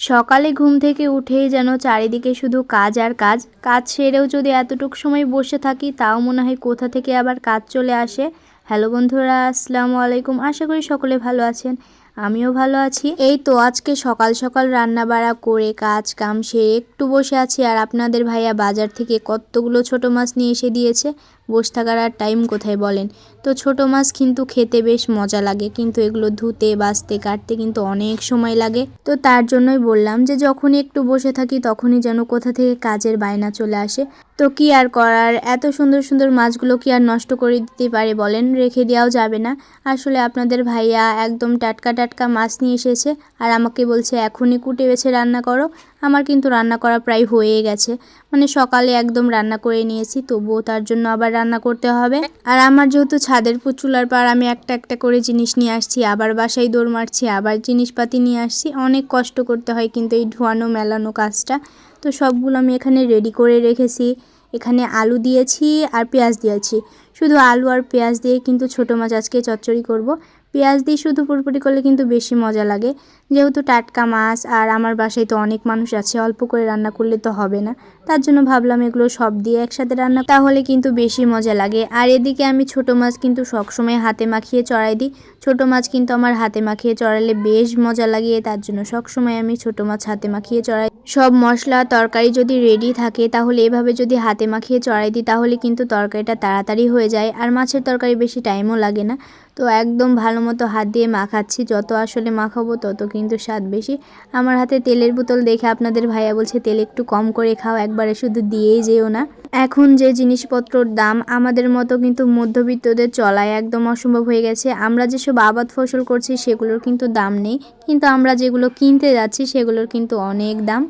সকালে ঘুম থেকে উঠেই যেন চারিদিকে শুধু কাজ আর কাজ। কাজ সেরেও যদি এতটুকু সময় বসে থাকি, তাও মনে হয় কোথা থেকে আবার কাজ চলে আসে। হ্যালো বন্ধুরা, আসসালামু আলাইকুম। আশা করি সকলে ভালো আছেন। আমিও ভালো আছি। এই তো আজকে সকাল সকাল রান্না বাড়া করে, কাজ কাম সেরে একটু বসে আছি। আর আপনাদের ভাইয়া বাজার থেকে কতগুলো ছোট মাছ নিয়ে এসে দিয়েছে বসে থাকার আর টাইম কোথায় বলেন? তো ছোট মাছ কিন্তু খেতে বেশ মজা লাগে, কিন্তু এগুলো ধুতে বাছতে কাটতে কিন্তু অনেক সময় লাগে। তো তার জন্যই বললাম যে যখনই একটু বসে থাকি তখনই যেন কোথা থেকে কাজের বায়না চলে আসে। তো কি আর করার? এত সুন্দর সুন্দর মাছগুলো কি আর নষ্ট করে দিতে পারে বলেন? রেখে দেওয়াও যাবে না। আসলে আপনাদের ভাইয়া একদম টাটকা টাটকা মাছ নিয়ে এসেছে, আর আমাকে বলছে, এখনই কুটে বেছে রান্না করো। আমার কিন্তু রান্না করা প্রায় হয়ে গেছে। মানে সকালে একদম রান্না করে নিয়েছি, তবুও তার জন্য আবার রান্না করতে হবে। আর আমার যেহেতু ছাদের পুচুলার পার আমি একটা একটা করে জিনিস নিয়ে আসছি, আবার বাসায় দৌড় মারছি, আবার জিনিসপাতি নিয়ে আসছি। অনেক কষ্ট করতে হয় কিন্তু এই ধোয়ানো মেলানো কাজটা। তো সবগুলো আমি এখানে রেডি করে রেখেছি। এখানে আলু দিয়েছি আর পেঁয়াজ দিয়েছি। শুধু আলু আর পেঁয়াজ দিয়ে কিন্তু ছোটো মাছ আজকে চচ্চড়ি করব। পেঁয়াজ দিয়ে শুধু পুরপুরি করলে কিন্তু বেশি মজা লাগে। যেহেতু টাটকা মাছ আর আমার বাসায় তো অনেক মানুষ আছে, অল্প করে রান্না করলে তো হবে না। তার জন্য ভাবলাম এগুলো সব দিয়ে একসাথে রান্না তাহলে কিন্তু বেশি মজা লাগে। আর এদিকে আমি ছোট মাছ কিন্তু সবসময় হাতে মাখিয়ে চড়াই দিই। ছোট মাছ কিন্তু আমার হাতে মাখিয়ে চড়ালে বেশ মজা লাগে, তার জন্য সবসময় আমি ছোট মাছ হাতে মাখিয়ে চড়াই সব মশলা, তরকারি যদি রেডি থাকে, তাহলে এভাবে যদি হাতে মাখিয়ে চড়াই দিই, তাহলে কিন্তু তরকারিটা তাড়াতাড়ি হয়ে যায়। আর মাছের তরকারি বেশি টাইমও লাগে না। তো একদম ভালো মতো হাত দিয়ে মাখাচ্ছি। যত আসলে মাখাবো, তত কিন্তু স্বাদ বেশি। আমার হাতে তেলের বোতল দেখে আপনাদের ভাইয়া বলছে, তেল একটু কম করে খাও, একবারে শুধু দিয়েই যেও না। এখন যে জিনিসপত্রর দাম, আমাদের মতো কিন্তু মধ্যবিত্তদের চলায় একদম অসম্ভব হয়ে গেছে। আমরা যেসব আবাদ ফসল করছি, সেগুলোর কিন্তু দাম নেই। কিন্তু আমরা যেগুলো কিনতে যাচ্ছি, সেগুলোর কিন্তু অনেক দাম।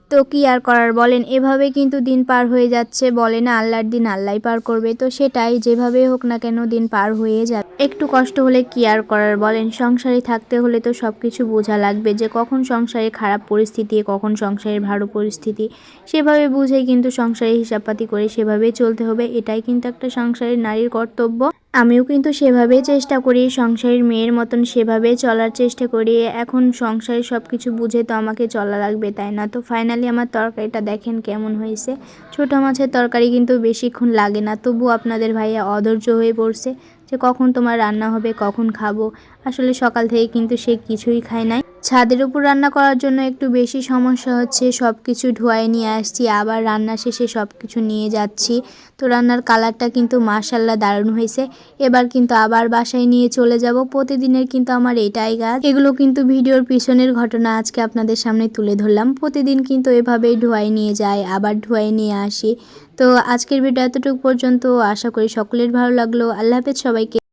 তো কি আর করার? বলেন, এভাবে কিন্তু দিন পার হয়ে যাচ্ছে, বলে না আল্লাহর দিন আল্লাহ পার করবে। তো সেটাই যেভাবে হোক না কেন দিন পার হয়ে যাবে। একটু কষ্ট হলে কি আর করার? বলেন, সংসারে থাকতে হলে তো সব কিছু বোঝা লাগবে যে কখন সংসারে খারাপ পরিস্থিতি, কখন সংসারের ভালো পরিস্থিতি। সেভাবে বুঝেই কিন্তু সংসারে হিসাবপাতি করে সেভাবে চলতে হবে। এটাই কিন্তু একটা সংসারের নারীর কর্তব্য। আমিও কিন্তু সেভাবেই চেষ্টা করি, সংসারের মেয়ের মতন সেভাবে চলার চেষ্টা করি। এখন সংসারে সব কিছু বুঝে তো আমাকে চলা লাগবে, তাই না? তো ফাইনালি আমার তরকারিটা দেখেন কেমন হয়েছে। ছোট মাছের তরকারি কিন্তু বেশিক্ষণ লাগে না তবু আপনাদের ভাইয়া অধৈর্য হয়ে পড়ছে যে কখন তোমার রান্না হবে, কখন খাব। আসলে সকাল থেকে কিন্তু সে কিছুই খায় নাই। ছাদের উপর রান্না করার জন্য একটু বেশি সমস্যা হচ্ছে সব কিছু ধোয়ায় নিয়ে আসছি, আবার রান্না শেষে সব কিছু নিয়ে যাচ্ছি। তো রান্নার কালারটা কিন্তু মার্শাল্লাহ দারুণ হয়েছে। এবার কিন্তু আবার বাসায় নিয়ে চলে যাব। প্রতিদিনের কিন্তু আমার এটাই গাছ এগুলো কিন্তু ভিডিওর পিছনের ঘটনা আজকে আপনাদের সামনে তুলে ধরলাম। প্রতিদিন কিন্তু এভাবেই ধোয়াই নিয়ে যায় আবার ধোয়াই নিয়ে আসি। তো আজকের ভিডিও এতটুকু পর্যন্ত। আশা করি সকলের ভালো লাগল। আল্লাহ হাফেজ সবাইকে।